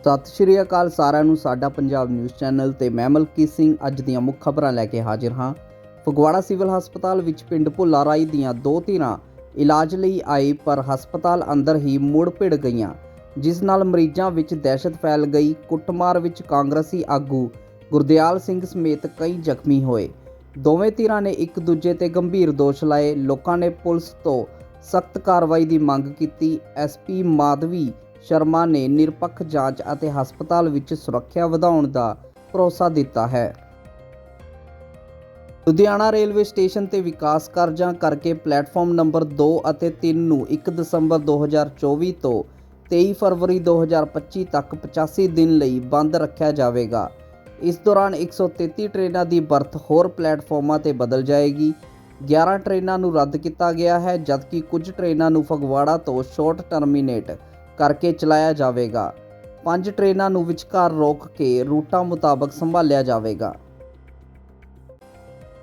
ਸਤਿ ਸ਼੍ਰੀ ਅਕਾਲ ਸਾਰਿਆਂ ਨੂੰ, ਸਾਡਾ ਪੰਜਾਬ ਨਿਊਜ਼ ਚੈਨਲ ਤੇ ਮੈਂ ਮਲਕੀਤ ਸਿੰਘ ਅੱਜ ਦੀਆਂ ਮੁੱਖ ਖਬਰਾਂ ਲੈ ਕੇ ਹਾਜ਼ਰ ਹਾਂ। ਫਗਵਾੜਾ ਸਿਵਲ ਹਸਪਤਾਲ ਵਿੱਚ ਪਿੰਡ ਭੁੱਲਾ ਰਾਈ ਦੀਆਂ ਦੋ ਧਿਰਾਂ ਇਲਾਜ ਲਈ ਆਏ, ਪਰ ਹਸਪਤਾਲ ਅੰਦਰ ਹੀ ਮੁੜ ਭਿੜ ਗਈਆਂ, ਜਿਸ ਨਾਲ ਮਰੀਜ਼ਾਂ ਵਿੱਚ ਦਹਿਸ਼ਤ ਫੈਲ ਗਈ। ਕੁੱਟਮਾਰ ਵਿੱਚ ਕਾਂਗਰਸੀ ਆਗੂ ਗੁਰਦਿਆਲ ਸਿੰਘ ਸਮੇਤ ਕਈ ਜ਼ਖਮੀ ਹੋਏ। ਦੋਵੇਂ ਧਿਰਾਂ ਨੇ ਇੱਕ ਦੂਜੇ ਤੇ ਗੰਭੀਰ ਦੋਸ਼ ਲਾਏ। ਲੋਕਾਂ ਨੇ ਪੁਲਿਸ ਤੋਂ ਸਖਤ ਕਾਰਵਾਈ ਦੀ ਮੰਗ ਕੀਤੀ। ਐਸਪੀ ਮਾਧਵੀ ਸ਼ਰਮਾ ਨੇ ਨਿਰਪੱਖ ਜਾਂਚ ਅਤੇ ਹਸਪਤਾਲ ਵਿੱਚ ਸੁਰੱਖਿਆ ਵਧਾਉਣ ਦਾ ਭਰੋਸਾ ਦਿੱਤਾ ਹੈ। ਲੁਧਿਆਣਾ ਰੇਲਵੇ ਸਟੇਸ਼ਨ ਤੇ ਵਿਕਾਸ ਕਾਰਜਾਂ ਕਰਕੇ ਪਲੇਟਫਾਰਮ ਨੰਬਰ 2 ਅਤੇ 3 ਨੂੰ 1 ਦਸੰਬਰ 2024 ਤੋਂ 23 ਫਰਵਰੀ 2025 ਤੱਕ 85 ਦਿਨ ਲਈ ਬੰਦ ਰੱਖਿਆ ਜਾਵੇਗਾ। ਇਸ ਦੌਰਾਨ 133 ਟ੍ਰੇਨਾਂ ਦੀ ਬਰਥ ਹੋਰ ਪਲੇਟਫਾਰਮਾਂ ਤੇ ਬਦਲ ਜਾਏਗੀ। 11 ਟ੍ਰੇਨਾਂ ਨੂੰ ਰੱਦ ਕੀਤਾ ਗਿਆ ਹੈ, ਜਦਕਿ ਕੁਝ ਟ੍ਰੇਨਾਂ ਨੂੰ ਫਗਵਾੜਾ ਤੋਂ ਸ਼ਾਰਟ ਟਰਮੀਨੇਟ ਕਰਕੇ ਚਲਾਇਆ ਜਾਵੇਗਾ। ਪੰਜ ਟ੍ਰੇਨਾਂ ਨੂੰ ਵਿਚਕਾਰ ਰੋਕ ਕੇ ਰੂਟਾਂ ਮੁਤਾਬਕ ਸੰਭਾਲਿਆ ਜਾਵੇਗਾ।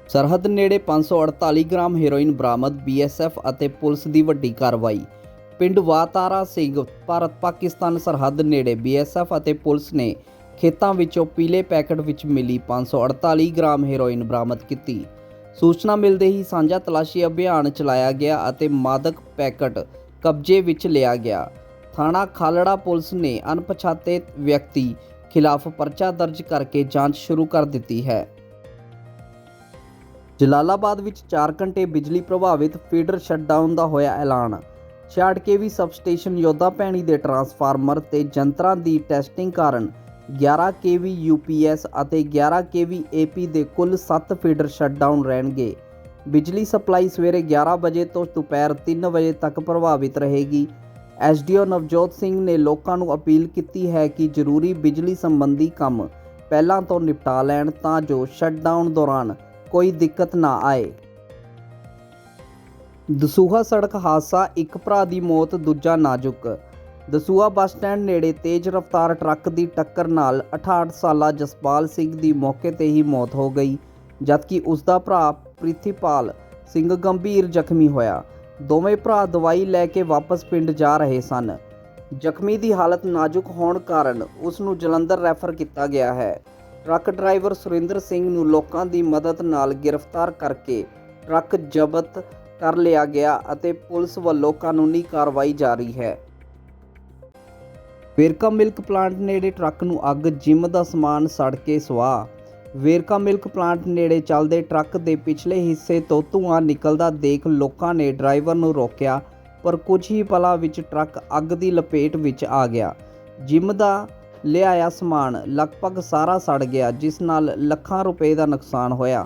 ਸਰਹੱਦ ਨੇੜੇ 548 ਗ੍ਰਾਮ ਹੈਰੋਇਨ ਬਰਾਮਦ ਬੀਐਸਐਫ ਅਤੇ ਪੁਲਿਸ ਦੀ ਵੱਡੀ ਕਾਰਵਾਈ। ਪਿੰਡ ਵਾਤਾਰਾ ਸਿੰਘ, ਭਾਰਤ ਪਾਕਿਸਤਾਨ ਸਰਹੱਦ ਨੇੜੇ ਬੀਐਸਐਫ ਅਤੇ ਪੁਲਿਸ ਨੇ ਖੇਤਾਂ ਵਿੱਚੋਂ ਪੀਲੇ ਪੈਕਟ ਵਿੱਚ ਮਿਲੀ 548 ਗ੍ਰਾਮ ਹੈਰੋਇਨ ਬਰਾਮਦ ਕੀਤੀ। ਸੂਚਨਾ ਮਿਲਦੇ ਹੀ ਸਾਂਝਾ ਤਲਾਸ਼ੀ ਅਭਿਆਨ ਚਲਾਇਆ ਗਿਆ ਅਤੇ ਮਾਦਕ ਪੈਕਟ ਕਬਜ਼ੇ ਵਿੱਚ ਲਿਆ ਗਿਆ। ਥਾਣਾ ਖਾਲੜਾ ਪੁਲਿਸ ਨੇ ਅਣਪਛਾਤੇ ਵਿਅਕਤੀ ਖਿਲਾਫ ਪਰਚਾ ਦਰਜ ਕਰਕੇ ਜਾਂਚ ਸ਼ੁਰੂ ਕਰ ਦਿੱਤੀ ਹੈ। ਜਲਾਲਾਬਾਦ ਵਿੱਚ 4 ਘੰਟੇ ਬਿਜਲੀ ਪ੍ਰਭਾਵਿਤ ਫੀਡਰ ਸ਼ਟਡਾਊਨ ਦਾ ਹੋਇਆ ਐਲਾਨ। 66 ਕੇਵੀ ਸਬਸਟੇਸ਼ਨ ਯੋਧਾ ਭੈਣੀ ਦੇ ਟਰਾਂਸਫਾਰਮਰ ਤੇ ਜੰਤਰਾਂ ਦੀ ਟੈਸਟਿੰਗ ਕਾਰਨ 11 ਕੇਵੀ ਯੂਪੀਐਸ ਅਤੇ 11 ਕੇਵੀ ਏਪੀ ਦੇ ਕੁੱਲ 7 ਫੀਡਰ ਸ਼ਟਡਾਊਨ ਰਹਿਣਗੇ। ਬਿਜਲੀ ਸਪਲਾਈ ਸਵੇਰੇ 11 ਵਜੇ ਤੋਂ ਦੁਪਹਿਰ 3 ਵਜੇ ਤੱਕ ਪ੍ਰਭਾਵਿਤ ਰਹੇਗੀ। ਐਸਡੀਓ ਨਵਜੋਤ ਸਿੰਘ ਨੇ ਲੋਕਾਂ ਨੂੰ ਅਪੀਲ ਕੀਤੀ ਹੈ ਕਿ ਜ਼ਰੂਰੀ ਬਿਜਲੀ ਸੰਬੰਧੀ ਕੰਮ ਪਹਿਲਾਂ ਤੋਂ ਨਿਪਟਾ ਲੈਣ ਤਾਂ ਜੋ ਸ਼ਟਡਾਊਨ ਦੌਰਾਨ ਕੋਈ ਦਿੱਕਤ ਨਾ ਆਏ। ਦਸੂਹਾ ਸੜਕ ਹਾਦਸਾ, ਇੱਕ ਭਰਾ ਦੀ ਮੌਤ, ਦੂਜਾ ਨਾਜ਼ੁਕ। ਦਸੂਹਾ ਬੱਸ ਸਟੈਂਡ ਨੇੜੇ ਤੇਜ਼ ਰਫ਼ਤਾਰ ਟਰੱਕ ਦੀ ਟੱਕਰ ਨਾਲ 68 ਸਾਲਾ ਜਸਪਾਲ ਸਿੰਘ ਦੀ ਮੌਕੇ ਤੇ ਹੀ ਮੌਤ ਹੋ ਗਈ, ਜਦਕਿ ਉਸ ਦਾ ਭਰਾ ਪ੍ਰਿਥੀਪਾਲ ਸਿੰਘ ਗੰਭੀਰ ਜ਼ਖਮੀ ਹੋਇਆ। ਦੋਵੇਂ ਭਰਾ ਦਵਾਈ ਲੈ ਕੇ ਵਾਪਸ ਪਿੰਡ ਜਾ ਰਹੇ ਸਨ। ਜ਼ਖਮੀ ਦੀ ਹਾਲਤ ਨਾਜ਼ੁਕ ਹੋਣ ਕਾਰਨ ਉਸ ਨੂੰ ਜਲੰਧਰ ਰੈਫਰ ਕੀਤਾ ਗਿਆ ਹੈ। ਟਰੱਕ ਡਰਾਈਵਰ ਸੁਰਿੰਦਰ ਸਿੰਘ ਨੂੰ ਲੋਕਾਂ ਦੀ ਮਦਦ ਨਾਲ ਗ੍ਰਿਫਤਾਰ ਕਰਕੇ ਟਰੱਕ ਜ਼ਬਤ ਕਰ ਲਿਆ ਗਿਆ ਅਤੇ ਪੁਲਿਸ ਵੱਲੋਂ ਕਾਨੂੰਨੀ ਕਾਰਵਾਈ ਜਾਰੀ ਹੈ। ਵੇਰਕਾ ਮਿਲਕ ਪਲਾਂਟ ਨੇੜੇ ਟਰੱਕ ਨੂੰ ਅੱਗ, ਜਿਮ ਦਾ ਸਮਾਨ ਸੜ ਕੇ ਸੁਆਹ ਵੇਰਕਾ ਮਿਲਕ ਪਲਾਂਟ ਨੇੜੇ ਚੱਲਦੇ ਟਰੱਕ ਦੇ ਪਿਛਲੇ ਹਿੱਸੇ ਤੋਂ ਧੂੰਆਂ ਨਿਕਲਦਾ ਦੇਖ ਲੋਕਾਂ ਨੇ ਡਰਾਈਵਰ ਨੂੰ ਰੋਕਿਆ, ਪਰ ਕੁਝ ਹੀ ਪਲਾਂ ਵਿੱਚ ਟਰੱਕ ਅੱਗ ਦੀ ਲਪੇਟ ਵਿੱਚ ਆ ਗਿਆ। ਜਿਮ ਦਾ ਲਿਆਇਆ ਸਮਾਨ ਲਗਭਗ ਸਾਰਾ ਸੜ ਗਿਆ, ਜਿਸ ਨਾਲ ਲੱਖਾਂ ਰੁਪਏ ਦਾ ਨੁਕਸਾਨ ਹੋਇਆ।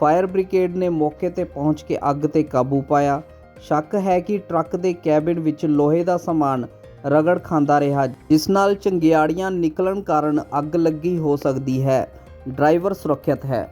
ਫਾਇਰ ਬ੍ਰਿਗੇਡ ਨੇ ਮੌਕੇ ਤੇ ਪਹੁੰਚ ਕੇ ਅੱਗ ਤੇ ਕਾਬੂ ਪਾਇਆ। ਸ਼ੱਕ ਹੈ ਕਿ ਟਰੱਕ ਦੇ ਕੈਬਿਨ ਵਿੱਚ ਲੋਹੇ ਦਾ ਸਮਾਨ ਰਗੜ ਖਾਂਦਾ ਰਿਹਾ, ਜਿਸ ਨਾਲ ਚੰਗਿਆੜੀਆਂ ਨਿਕਲਣ ਕਾਰਨ ਅੱਗ ਲੱਗੀ ਹੋ ਸਕਦੀ ਹੈ। ਡਰਾਈਵਰ ਸੁਰੱਖਿਅਤ ਹੈ।